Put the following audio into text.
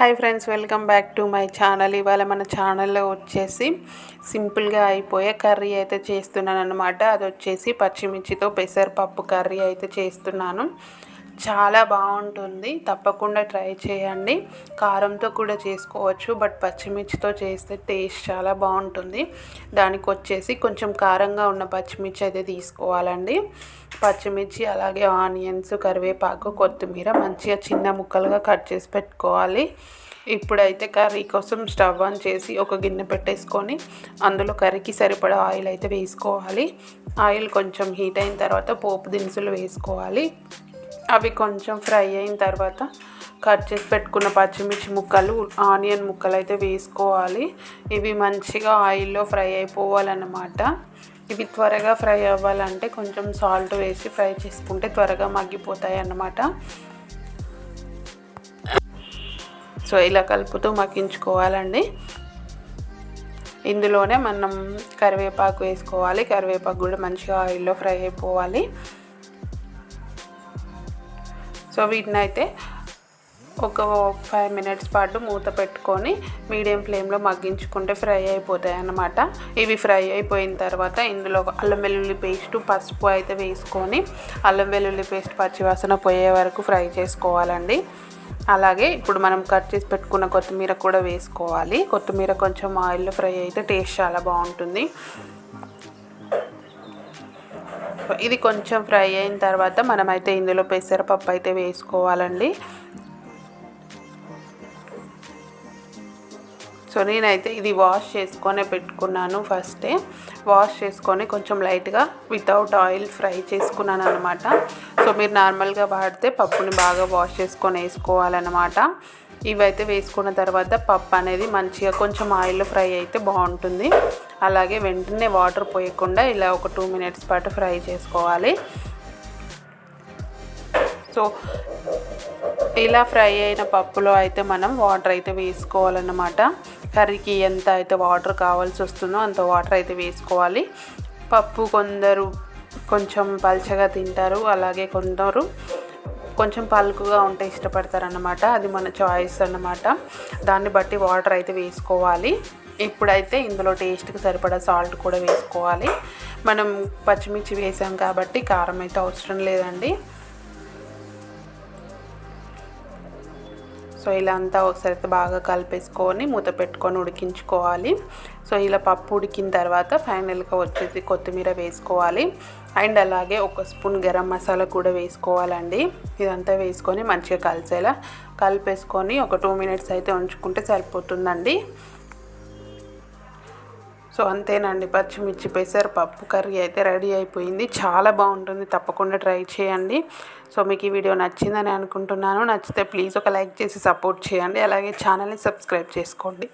Hi friends welcome back to my channel. ఇవాళ మన ఛానల్లో వచ్చేసి సింపుల్గా అయిపోయే కర్రీ అయితే చేస్తున్నాను అనమాట అది వచ్చేసి పచ్చిమిర్చితో పెసరపప్పు కర్రీ అయితే చేస్తున్నాను. చాలా బాగుంటుంది. తప్పకుండా ట్రై చేయండి. కారంతో కూడా చేసుకోవచ్చు. బట్ పచ్చిమిర్చితో చేస్తే టేస్ట్ చాలా బాగుంటుంది. దానికి వచ్చేసి కొంచెం కారంగా ఉన్న పచ్చిమిర్చి అయితే తీసుకోవాలండి. పచ్చిమిర్చి అలాగే ఆనియన్స్ కరివేపాకు కొత్తిమీర మంచిగా చిన్న ముక్కలుగా కట్ చేసి పెట్టుకోవాలి. ఇప్పుడైతే కర్రీ కోసం స్టవ్ ఆన్ చేసి ఒక గిన్నె పెట్టేసుకొని అందులో కర్రీకి సరిపడా ఆయిల్ అయితే వేసుకోవాలి. ఆయిల్ కొంచెం హీట్ అయిన తర్వాత పోపు దినుసులు వేసుకోవాలి. అవి కొంచెం ఫ్రై అయిన తర్వాత కట్ చేసి పెట్టుకున్న పచ్చిమిర్చి ముక్కలు ఆనియన్ ముక్కలు అయితే వేసుకోవాలి. ఇవి మంచిగా ఆయిల్లో ఫ్రై అయిపోవాలన్నమాట. ఇవి త్వరగా ఫ్రై అవ్వాలంటే కొంచెం సాల్ట్ వేసి ఫ్రై చేసుకుంటే త్వరగా మగ్గిపోతాయి అన్నమాట. సో ఇలా కలుపుతూ మగ్గించుకోవాలండి. ఇందులోనే మనం కరివేపాకు వేసుకోవాలి. కరివేపాకు కూడా మంచిగా ఆయిల్లో ఫ్రై అయిపోవాలి. సో వీటిని అయితే ఒక ఫైవ్ మినిట్స్ పాటు మూత పెట్టుకొని మీడియం ఫ్లేమ్లో మగ్గించుకుంటే ఫ్రై అయిపోతాయి అన్నమాట. ఇవి ఫ్రై అయిపోయిన తర్వాత ఇందులో అల్లం వెల్లుల్లి పేస్ట్ పసుపు అయితే వేసుకొని అల్లం వెల్లుల్లి పేస్ట్ పచ్చివాసన పోయే వరకు ఫ్రై చేసుకోవాలండి. అలాగే ఇప్పుడు మనం కట్ చేసి పెట్టుకున్న కొత్తిమీర కూడా వేసుకోవాలి. కొత్తిమీర కొంచెం ఆయిల్లో ఫ్రై అయితే టేస్ట్ చాలా బాగుంటుంది. ఇది కొంచెం ఫ్రై అయిన తర్వాత మనమైతే ఇందులో పెసరపప్పు అయితే వేసుకోవాలండి. సో నేనైతే ఇది వాష్ చేసుకొని పెట్టుకున్నాను ఫస్టే. వాష్ చేసుకొని కొంచెం లైట్గా వితౌట్ ఆయిల్ ఫ్రై చేసుకున్నాను అనమాట సో మీరు నార్మల్గా వాడితే పప్పుని బాగా వాష్ చేసుకొని వేసుకోవాలన్నమాట. ఇవైతే వేసుకున్న తర్వాత పప్పు అనేది మంచిగా కొంచెం ఆయిల్లో ఫ్రై అయితే బాగుంటుంది. అలాగే వెంటనే వాటర్ పోయకుండా ఇలా ఒక టూ మినిట్స్ పాటు ఫ్రై చేసుకోవాలి. సో ఇలా ఫ్రై అయిన పప్పులో అయితే మనం వాటర్ అయితే వేసుకోవాలన్నమాట. కర్రీకి ఎంత అయితే వాటర్ కావాల్సి వస్తుందో అంత వాటర్ అయితే వేసుకోవాలి. పప్పు కొందరు కొంచెం పల్చగా తింటారు అలాగే కొందరు కొంచెం పలుకుగా ఉంటే ఇష్టపడతారన్నమాట. అది మన చాయిస్ అన్నమాట. దాన్ని బట్టి వాటర్ అయితే వేసుకోవాలి. ఇప్పుడైతే ఇందులో టేస్ట్కి సరిపడా సాల్ట్ కూడా వేసుకోవాలి. మనం పచ్చిమిర్చి వేసాం కాబట్టి కారం అయితే అవసరం లేదండి. సో ఇలా అంతా ఒకసారి అయితే బాగా కలిపేసుకొని మూత పెట్టుకొని ఉడికించుకోవాలి. సో ఇలా పప్పు ఉడికిన తర్వాత ఫైనల్గా వచ్చేసి కొత్తిమీర వేసుకోవాలి. అండ్ అలాగే ఒక స్పూన్ గరం మసాలా కూడా వేసుకోవాలండి. ఇదంతా వేసుకొని మంచిగా కలిసేలా కలిపేసుకొని ఒక టూ మినిట్స్ అయితే ఉంచుకుంటే సరిపోతుందండి. సో అంతేనండి. పచ్చిమిర్చి పెసరపప్పు కర్రీ అయితే రెడీ అయిపోయింది. చాలా బాగుంటుంది. తప్పకుండా ట్రై చేయండి. సో మీకు ఈ వీడియో నచ్చిందని అనుకుంటున్నాను. నచ్చితే ప్లీజ్ ఒక లైక్ చేసి సపోర్ట్ చేయండి. అలాగే ఛానల్ని సబ్స్క్రైబ్ చేసుకోండి.